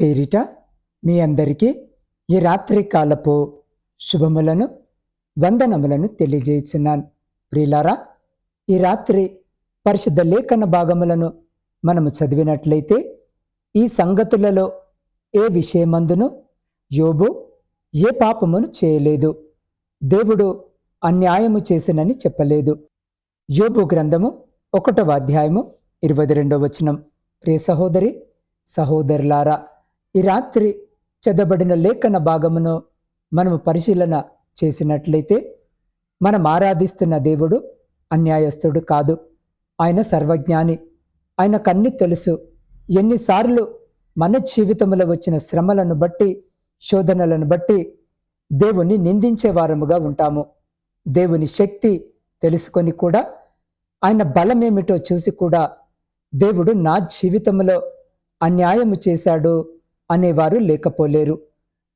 పేరిట మీ అందరికీ ఈ రాత్రి కాలపు శుభములను వందనములను తెలియజేస్తున్నాను. ప్రియులారా ఈ రాత్రి పరిశుద్ధ లేఖన భాగములను మనము చదివినట్లయితే ఈ సంగతులలో ఏ విషయమందును యోబు ఏ పాపమును చేయలేదు. దేవుడు అన్యాయము చేసినని చెప్పలేదు. యోబు గ్రంథము ఒకటవ అధ్యాయము ఇరవై రెండవ వచనం. ప్రియ సహోదరి సహోదరులారా ఈ రాత్రి చదవబడిన లేఖన భాగమును మనము పరిశీలన చేసినట్లయితే మనం ఆరాధిస్తున్న దేవుడు అన్యాయస్తుడు కాదు. ఆయన సర్వజ్ఞాని. ఆయన కన్ని తెలుసు. ఎన్నిసార్లు మన జీవితంలో వచ్చిన శ్రమలను బట్టి శోధనలను బట్టి దేవుని నిందించే వారముగా ఉంటాము. దేవుని శక్తి తెలుసుకొని కూడా ఆయన బలమేమిటో చూసి కూడా దేవుడు నా జీవితంలో అన్యాయము చేశాడు. అనేవారు లేకపోలేరు.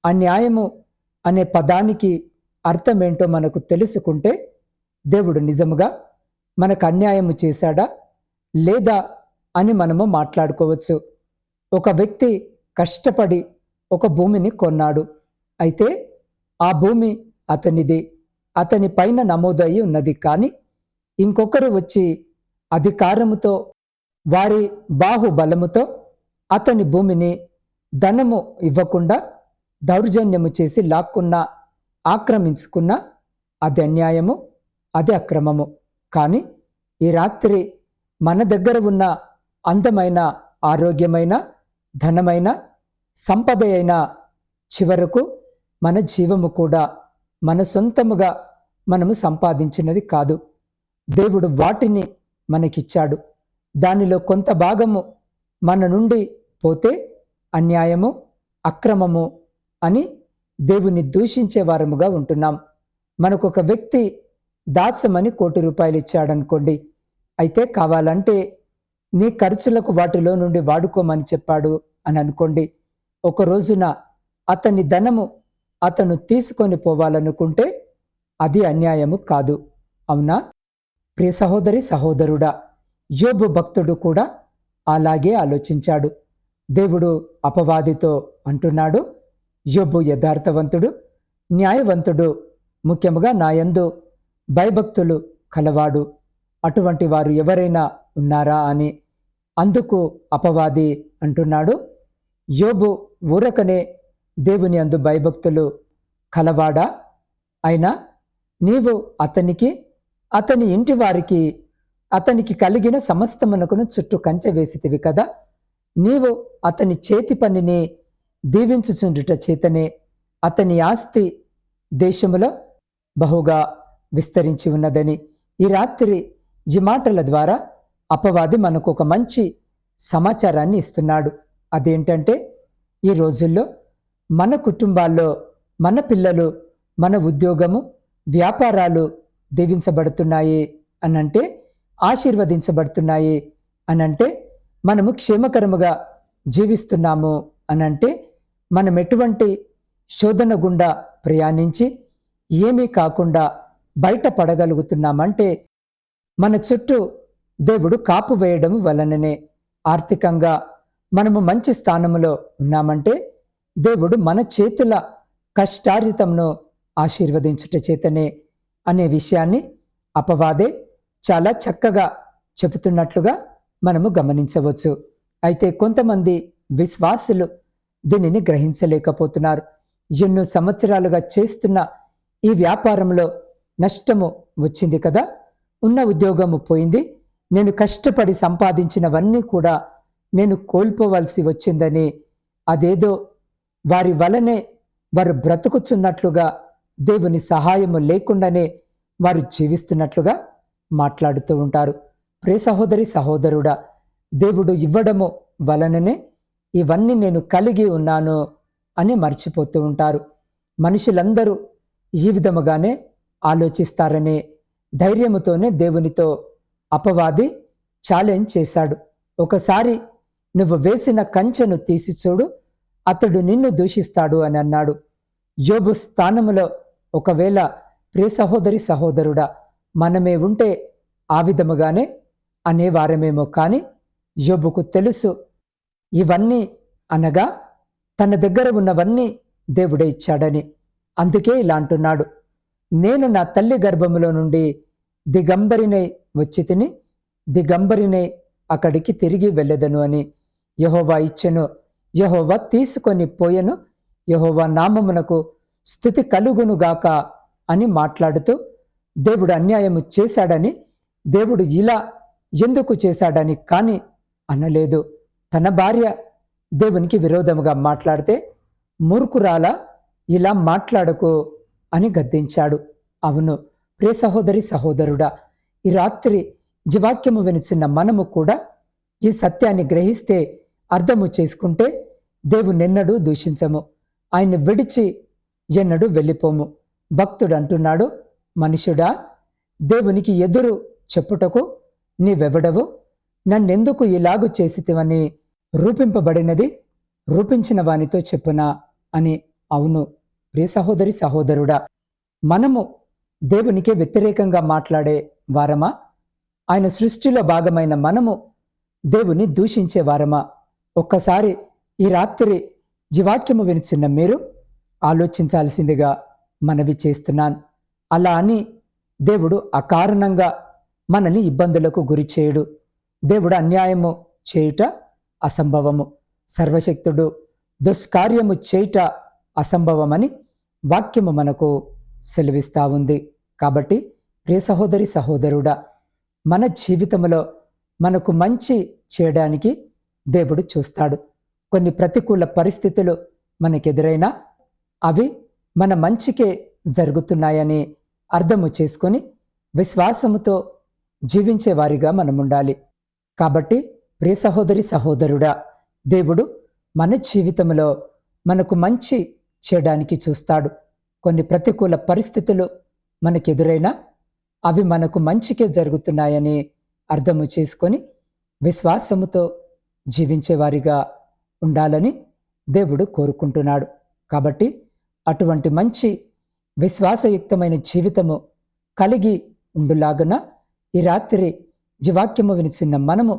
అన్యాయము అనే పదానికి అర్థమేంటో మనకు తెలుసుకుంటే దేవుడు నిజముగా మనకు అన్యాయము చేశాడా లేదా అని మనము మాట్లాడుకోవచ్చు. ఒక వ్యక్తి కష్టపడి ఒక భూమిని కొన్నాడు. అయితే ఆ భూమి అతనిది. అతని పైన నమోదయి ఉన్నది కానీ ఇంకొకరు వచ్చి అధికారముతో వారి బాహుబలముతో అతని భూమిని ధనము ఇవ్వకుండా దౌర్జన్యము చేసి లాక్కున్నా ఆక్రమించుకున్నా అది అన్యాయము అది అక్రమము. కానీ ఈ రాత్రి మన దగ్గర ఉన్న అందమైన ఆరోగ్యమైన ధనమైన సంపద అయిన చివరకు మన జీవము కూడా మన సొంతముగా మనము సంపాదించినది కాదు. దేవుడు వాటిని మనకిచ్చాడు. దానిలో కొంత భాగము మన నుండి పోతే అన్యాయము అక్రమము అని దేవుని దూషించే వారముగా ఉంటున్నాం. మనకు ఒక వ్యక్తి దాచమని కోటి రూపాయలు ఇచ్చాడనుకోండి. అయితే కావాలంటే నీ ఖర్చులకు వాటిలో నుండి వాడుకోమని చెప్పాడు అని అనుకోండి. ఒక రోజున అతని ధనము అతను తీసుకొని పోవాలనుకుంటే అది అన్యాయము కాదు. అవునా? ప్రియ సహోదరి సహోదరుడా యోబు భక్తుడు కూడా అలాగే ఆలోచించాడు. దేవుడు అపవాదితో అంటున్నాడు. యోబు యథార్థవంతుడు న్యాయవంతుడు ముఖ్యముగా నాయందు భయభక్తులు కలవాడు. అటువంటి వారు ఎవరైనా ఉన్నారా అని అందుకు అపవాది అంటున్నాడు. యోబు ఊరకనే దేవుని అందు భయభక్తులు కలవాడా? అయినా నీవు అతనికి అతని ఇంటి వారికి అతనికి కలిగిన సమస్తమునకును చుట్టూ కంచె వేసితివి కదా? నీవు అతని చేతి పనిని దీవించుచుండుట చేతనే అతని ఆస్తి దేశములో బహుగా విస్తరించి ఉన్నదని ఈ రాత్రి ఈ మాటల ద్వారా అపవాది మనకు ఒక మంచి సమాచారాన్ని ఇస్తున్నాడు. అదేంటంటే ఈ రోజుల్లో మన కుటుంబాల్లో మన పిల్లలు మన ఉద్యోగము వ్యాపారాలు దీవించబడుతున్నాయి అనంటే ఆశీర్వదించబడుతున్నాయి అనంటే మనము క్షేమకరముగా జీవిస్తున్నాము అనంటే మనం ఎటువంటి శోధన గుండా ప్రయాణించి ఏమీ కాకుండా బయట పడగలుగుతున్నామంటే మన చుట్టూ దేవుడు కాపు వేయడం వలననే ఆర్థికంగా మనము మంచి స్థానములో ఉన్నామంటే దేవుడు మన చేతుల కష్టార్జితంను ఆశీర్వదించుట చేతనే అనే విషయాన్ని అపవాదే చాలా చక్కగా చెబుతున్నట్లుగా మనము గమనించవచ్చు. అయితే కొంతమంది విశ్వాసులు దీనిని గ్రహించలేకపోతున్నారు. ఎన్నో సంవత్సరాలుగా చేస్తున్న ఈ వ్యాపారంలో నష్టము వచ్చింది కదా? ఉన్న ఉద్యోగము పోయింది. నేను కష్టపడి సంపాదించినవన్నీ కూడా నేను కోల్పోవలసి వచ్చిందని అదేదో వారి వలనే వారు బ్రతుకుచున్నట్లుగా దేవుని సహాయము లేకుండానే వారు జీవిస్తున్నట్లుగా మాట్లాడుతూ ఉంటారు. ప్రే సహోదరి సహోదరుడా దేవుడు ఇవ్వడము వలననే ఇవన్నీ నేను కలిగి ఉన్నాను అని మర్చిపోతూ ఉంటారు. మనుషులందరూ ఈ విధముగానే ఆలోచిస్తారనే ధైర్యముతోనే దేవునితో అపవాది ఛాలెంజ్ చేశాడు. ఒకసారి నువ్వు వేసిన కంచెను తీసి చూడు అతడు నిన్ను దూషిస్తాడు అని అన్నాడు. యోబు స్థానములో ఒకవేళ ప్రియ సహోదరి సహోదరుడా మనమే ఉంటే ఆ విధముగానే అనేవారమేమో కానీ యోబుకు తెలుసు. ఇవన్నీ అనగా తన దగ్గర ఉన్నవన్నీ దేవుడే ఇచ్చాడని. అందుకే ఇలా అంటున్నాడు. నేను నా తల్లి గర్భములో నుండి దిగంబరినై వచ్చి తిని దిగంబరినై అక్కడికి తిరిగి వెళ్ళదను అని యహోవా ఇచ్చెను. యహోవా తీసుకొని పోయెను. యహోవా నామమునకు స్థుతి కలుగునుగాక అని మాట్లాడుతూ దేవుడు అన్యాయము చేశాడని దేవుడు ఇలా ఎందుకు చేశాడని కాని అనలేదు. తన భార్య దేవునికి విరోధముగా మాట్లాడితే మూర్ఖురాల ఇలా మాట్లాడకు అని గద్దించాడు. అవును ప్రే సహోదరి సహోదరుడా ఈ రాత్రి జీవాక్యము వినిచిన మనము కూడా ఈ సత్యాన్ని గ్రహిస్తే అర్థము చేసుకుంటే దేవునెన్నడూ దూషించము. ఆయన్ని విడిచి ఎన్నడూ వెళ్ళిపోము. భక్తుడు అంటున్నాడు మనుషుడా దేవునికి ఎదురు చెప్పుటకు నీవెవడవు? నన్నెందుకు ఇలాగు చేసితివని రూపింపబడినది? రూపించిన వానితో చెప్పునా? అని అవును ప్రియ సహోదరి సహోదరుడా మనము దేవునికే వ్యతిరేకంగా మాట్లాడే వారమా? ఆయన సృష్టిలో భాగమైన మనము దేవుని దూషించే వారమా? ఒక్కసారి ఈ రాత్రి ఈ వాక్యము వినిచిన్న మీరు ఆలోచించాల్సిందిగా మనవి చేస్తున్నాను. అలా అని దేవుడు అకారణంగా మనని ఇబ్బందులకు గురి చేయడు. దేవుడు అన్యాయము చేయుట అసంభవము. సర్వశక్తుడు దుష్కార్యము చేయుట అసంభవమని వాక్యము మనకు సెలవిస్తా ఉంది. కాబట్టి ప్రియ సహోదరి సహోదరుడా మన జీవితంలో మనకు మంచి చేయడానికి దేవుడు చూస్తాడు. కొన్ని ప్రతికూల పరిస్థితులు మనకెదురైనా అవి మన మంచికే జరుగుతున్నాయని అర్థము చేసుకొని విశ్వాసముతో జీవించే వారిగా మనం ఉండాలి కాబట్టి ప్రియ సహోదరి సహోదరుడా దేవుడు మన జీవితంలో మనకు మంచి చేయడానికి చూస్తాడు. కొన్ని ప్రతికూల పరిస్థితులు మనకెదురైనా అవి మనకు మంచికే జరుగుతున్నాయని అర్థము చేసుకొని విశ్వాసముతో జీవించేవారిగా ఉండాలని దేవుడు కోరుకుంటున్నాడు. కాబట్టి అటువంటి మంచి విశ్వాసయుక్తమైన జీవితము కలిగి ఉండులాగన ఈ రాత్రి జీవాక్యము వినిచిన్న మనము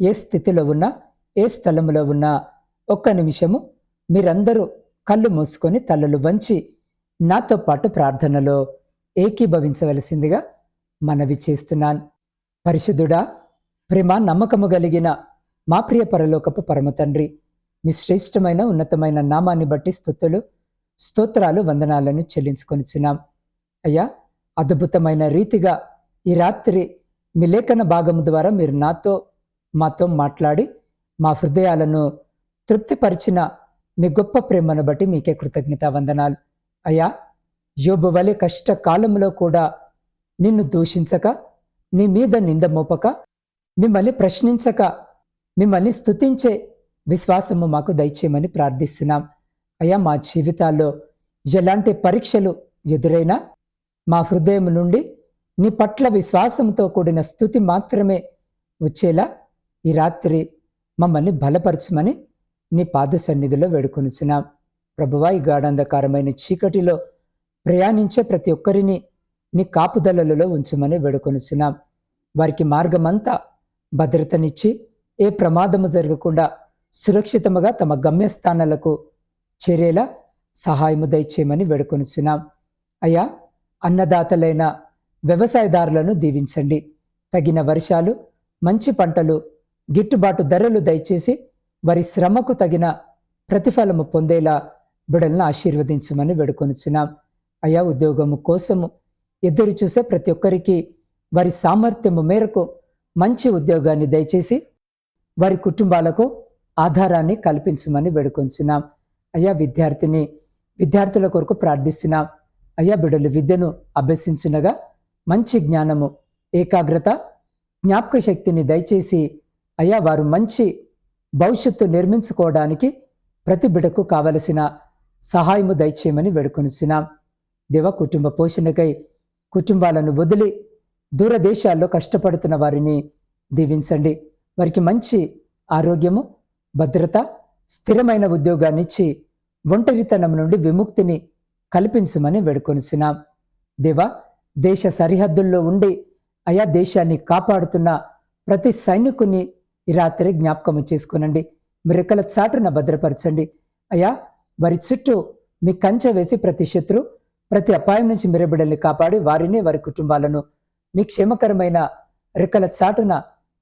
ఏ స్థితిలో ఉన్నా ఏ స్థలములో ఉన్నా ఒక్క నిమిషము మీరందరూ కళ్ళు మూసుకొని తలలు వంచి నాతో పాటు ప్రార్థనలో ఏకీభవించవలసిందిగా మనవి చేస్తున్నాను. పరిశుద్ధుడా ప్రేమ నమ్మకము కలిగిన మా ప్రియ పరలోకపు పరమ తండ్రి మీ శ్రేష్టమైన ఉన్నతమైన నామాన్ని బట్టి స్థుతులు స్తోత్రాలు వందనాలను చెల్లించుకొనిచున్నాం. అయ్యా అద్భుతమైన రీతిగా ఈ రాత్రి మీ లేఖన భాగము ద్వారా మీరు నాతో మాతో మాట్లాడి మా హృదయాలను తృప్తిపరిచిన మీ గొప్ప ప్రేమను బట్టి మీకే కృతజ్ఞత వందనాలు అయ్యా యోబు వలె కష్టకాలంలో కూడా నిన్ను దూషించక నీ మీద నింద మోపక మిమ్మల్ని ప్రశ్నించక మిమ్మల్ని స్తుతించే విశ్వాసము మాకు దయచేయమని ప్రార్థిస్తున్నాం. అయ్యా మా జీవితాల్లో ఎలాంటి పరీక్షలు ఎదురైనా మా హృదయం నుండి నీ పట్ల విశ్వాసంతో కూడిన స్థుతి మాత్రమే వచ్చేలా ఈ రాత్రి మమ్మల్ని బలపరచమని నీ పాద సన్నిధిలో వేడుకొనిచున్నాం. ప్రభువా ఈ గాఢంధకారమైన చీకటిలో ప్రయాణించే ప్రతి ఒక్కరిని నీ కాపుదలలో ఉంచమని వేడుకొనిచున్నాం. వారికి మార్గమంతా భద్రతనిచ్చి ఏ ప్రమాదము జరగకుండా సురక్షితముగా తమ గమ్యస్థానాలకు చేరేలా సహాయము దయచేయమని వేడుకొనిచున్నాం. అయ్యా అన్నదాతలైన వ్యవసాయదారులను దీవించండి. తగిన వర్షాలు మంచి పంటలు గిట్టుబాటు ధరలు దయచేసి వారి శ్రమకు తగిన ప్రతిఫలము పొందేలా బిడలను ఆశీర్వదించమని వేడుకొనిచున్నాం. అయా ఉద్యోగము కోసము ఎదురు చూసే ప్రతి ఒక్కరికి వారి సామర్థ్యము మేరకు మంచి ఉద్యోగాన్ని దయచేసి వారి కుటుంబాలకు ఆధారాన్ని కల్పించమని వేడుకొంచున్నాం. అయ్యా విద్యార్థిని విద్యార్థుల కొరకు ప్రార్థిస్తున్నాం. అయ్యా బిడ్డలు విద్యను అభ్యసించినగా మంచి జ్ఞానము ఏకాగ్రత జ్ఞాపక శక్తిని దయచేసి అయ్యా వారు మంచి భవిష్యత్తు నిర్మించుకోవడానికి ప్రతి బిడకు కావలసిన సహాయము దయచేయమని వేడుకొనిసినాం దేవ కుటుంబ పోషణకై కుటుంబాలను వదిలి దూరదేశాల్లో కష్టపడుతున్న వారిని దీవించండి. వారికి మంచి ఆరోగ్యము భద్రత స్థిరమైన ఉద్యోగాన్ని ఇచ్చి ఒంటరితనం నుండి విముక్తిని కల్పించమని వేడుకొనిసినాం దేవా దేశ సరిహద్దుల్లో ఉండి అయా దేశాన్ని కాపాడుతున్న ప్రతి సైనికుని ఈ రాత్రి జ్ఞాపకం చేసుకునండి. మీ రెక్కల చాటున భద్రపరచండి. అయ్యా వారి చుట్టూ మీ కంచె వేసి ప్రతి శత్రు ప్రతి అపాయం నుంచి మిరబిడల్ని కాపాడి వారిని వారి కుటుంబాలను మీ క్షేమకరమైన రెక్కల చాటున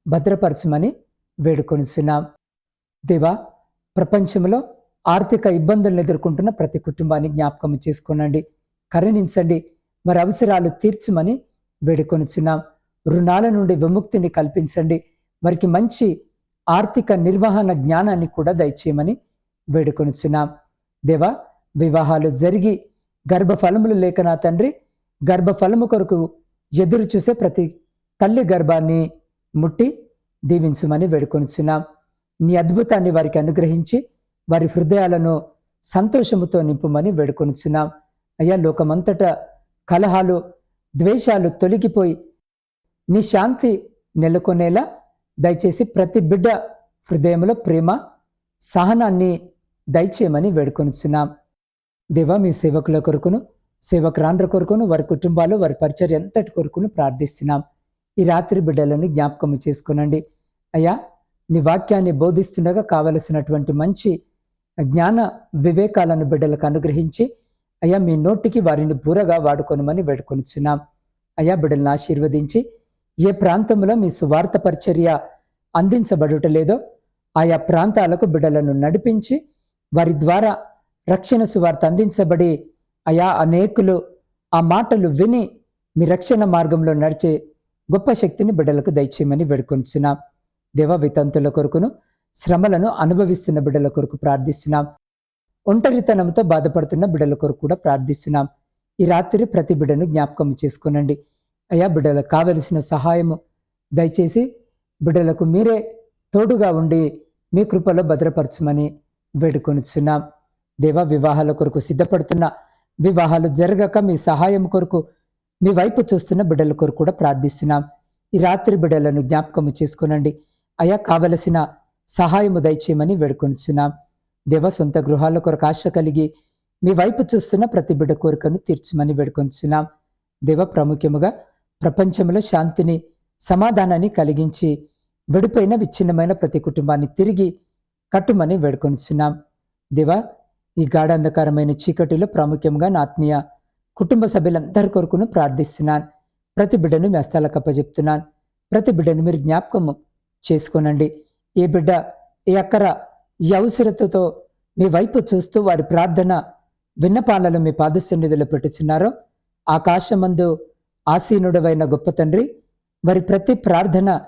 భద్రపరచమని వేడుకొనిస్తున్నాం దేవా ప్రపంచంలో ఆర్థిక ఇబ్బందులను ఎదుర్కొంటున్న ప్రతి కుటుంబాన్ని జ్ఞాపకం చేసుకోనండి. కరుణించండి. మరి అవసరాలు తీర్చమని వేడుకొనిచున్నాం. రుణాల నుండి విముక్తిని కల్పించండి. వారికి మంచి ఆర్థిక నిర్వహణ జ్ఞానాన్ని కూడా దయచేయమని వేడుకొనిచున్నాం. దేవా వివాహాలు జరిగి గర్భఫలములు లేక నా తండ్రి గర్భఫలము కొరకు ఎదురు చూసే ప్రతి తల్లి గర్భాన్ని ముట్టి దీవించమని వేడుకొనిచున్నాం. నీ అద్భుతాన్ని వారికి అనుగ్రహించి వారి హృదయాలను సంతోషముతో నింపుమని వేడుకొనిచున్నాం. అయ్యా లోకమంతటా కలహాలు ద్వేషాలు తొలగిపోయి నీ శాంతి నెలకొనేలా దయచేసి ప్రతి బిడ్డ హృదయంలో ప్రేమ సహనాన్ని దయచేయమని వేడుకొనిచున్నాం. దేవా మీ సేవకుల కొరకును సేవకురాండ్ర కొరకును వారి కుటుంబాలు వారి పరిచర్య ఎంతటి కొరకును ప్రార్థిస్తున్నాం. ఈ రాత్రి బిడ్డలను జ్ఞాపకం చేసుకునండి. అయ్యా నీ వాక్యాన్ని బోధిస్తుండగా కావలసినటువంటి మంచి జ్ఞాన వివేకాలను బిడ్డలకు అనుగ్రహించి అయ్యా మీ నోటికి వారిని బూరగా వాడుకొనమని వేడుకొనిచున్నాం. అయ్యా బిడ్డలను ఆశీర్వదించి ఏ ప్రాంతంలో మీ సువార్త పరిచర్య అందించబడుట లేదో ఆయా ప్రాంతాలకు బిడ్డలను నడిపించి వారి ద్వారా రక్షణ సువార్త అందించబడి అయా అనేకులు ఆ మాటలు విని మీ రక్షణ మార్గంలో నడిచే గొప్ప శక్తిని బిడ్డలకు దయచేయమని వేడుకొనిచున్నాం. దేవ వితంతుల కొరకును శ్రమలను అనుభవిస్తున్న బిడ్డల కొరకు ప్రార్థిస్తున్నాం. ఒంటరితనంతో బాధపడుతున్న బిడ్డల కొరకు కూడా ప్రార్థిస్తున్నాం. ఈ రాత్రి ప్రతి బిడ్డను జ్ఞాపకం చేసుకునండి. అయ్యా బిడ్డలకు కావలసిన సహాయము దయచేసి బిడ్డలకు మీరే తోడుగా ఉండి మీ కృపలో భద్రపరచమని వేడుకొనిచున్నాం. దేవ వివాహాల కొరకు సిద్ధపడుతున్న వివాహాలు జరగక మీ సహాయం కొరకు మీ వైపు చూస్తున్న బిడ్డల కొరకు కూడా ప్రార్థిస్తున్నాం. ఈ రాత్రి బిడ్డలను జ్ఞాపకము చేసుకునండి. అయా కావలసిన సహాయము దయచేయమని వేడుకొనిచున్నాం. దేవ సొంత గృహాల కొరకు ఆశ కలిగి మీ వైపు చూస్తున్న ప్రతి బిడ్డ కోరికను తీర్చమని వేడుకొంచున్నాం దేవ ప్రాముఖ్యముగా ప్రపంచంలో శాంతిని సమాధానాన్ని కలిగించి విడిపోయిన విచ్ఛిన్నమైన ప్రతి కుటుంబాన్ని తిరిగి కట్టుమని వేడుకొనిచున్నాం దేవా ఈ గాఢాంధకారమైన చీకటిలో ప్రాముఖ్యంగా నా ఆత్మీయ కుటుంబ సభ్యులందరి కొరకును ప్రార్థిస్తున్నాను ప్రతి బిడ్డను మీ హస్తాలకు అప్పచెప్తున్నాను ప్రతి బిడ్డను మీరు జ్ఞాపకము చేసుకోనండి. ఏ బిడ్డ ఏ అక్కర ఈ అవసరతతో మీ వైపు చూస్తూ వారి ప్రార్థన విన్నపాలను మీ పాదసన్నిధిలో పెట్టుచున్నారో ఆకాశమందు ఆసీనుడవైన గొప్ప తండ్రి వారి ప్రతి ప్రార్థన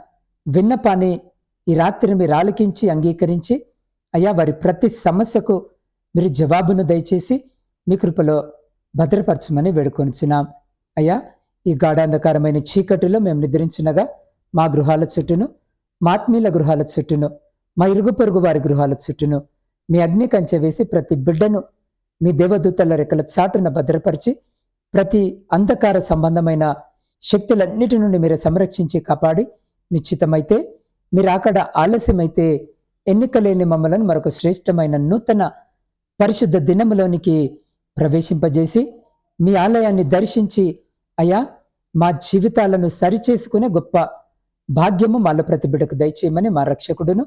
విన్నపాన్ని ఈ రాత్రి మీరు ఆలకించి అంగీకరించి అయ్యా వారి ప్రతి సమస్యకు మీరు జవాబును దయచేసి మీ కృపలో భద్రపరచమని వేడుకొనిచున్నాం. అయ్యా ఈ గాఢాంధకారమైన చీకటిలో మేము నిద్రించినగా మా గృహాల చుట్టూను మాత్మీల గృహాల చుట్టూను మా ఇరుగు పొరుగు వారి గృహాల చుట్టూను. మీ అగ్ని కంచె వేసి ప్రతి బిడ్డను మీ దేవదూతల రెక్కల చాటున భద్రపరిచి ప్రతి అంధకార సంబంధమైన శక్తులన్నిటి నుండి మీరు సంరక్షించి కాపాడి నిశ్చితమైతే మీరు అక్కడ ఆలస్యమైతే ఎన్నికలేని మమ్మలను మరొక శ్రేష్టమైన నూతన పరిశుద్ధ దినములోనికి ప్రవేశింపజేసి మీ ఆలయాన్ని దర్శించి అయ్యా మా జీవితాలను సరిచేసుకునే గొప్ప భాగ్యము మాల ప్రతి బిడ్డకు దయచేయమని మా రక్షకుడును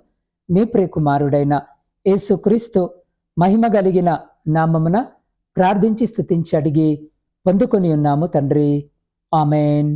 మీ ప్రియకుమారుడైన యేసుక్రీస్తు మహిమ కలిగిన నామమున ప్రార్థించి స్తుతించి అడిగి పొందుకొని ఉన్నాము తండ్రి. ఆమెన్.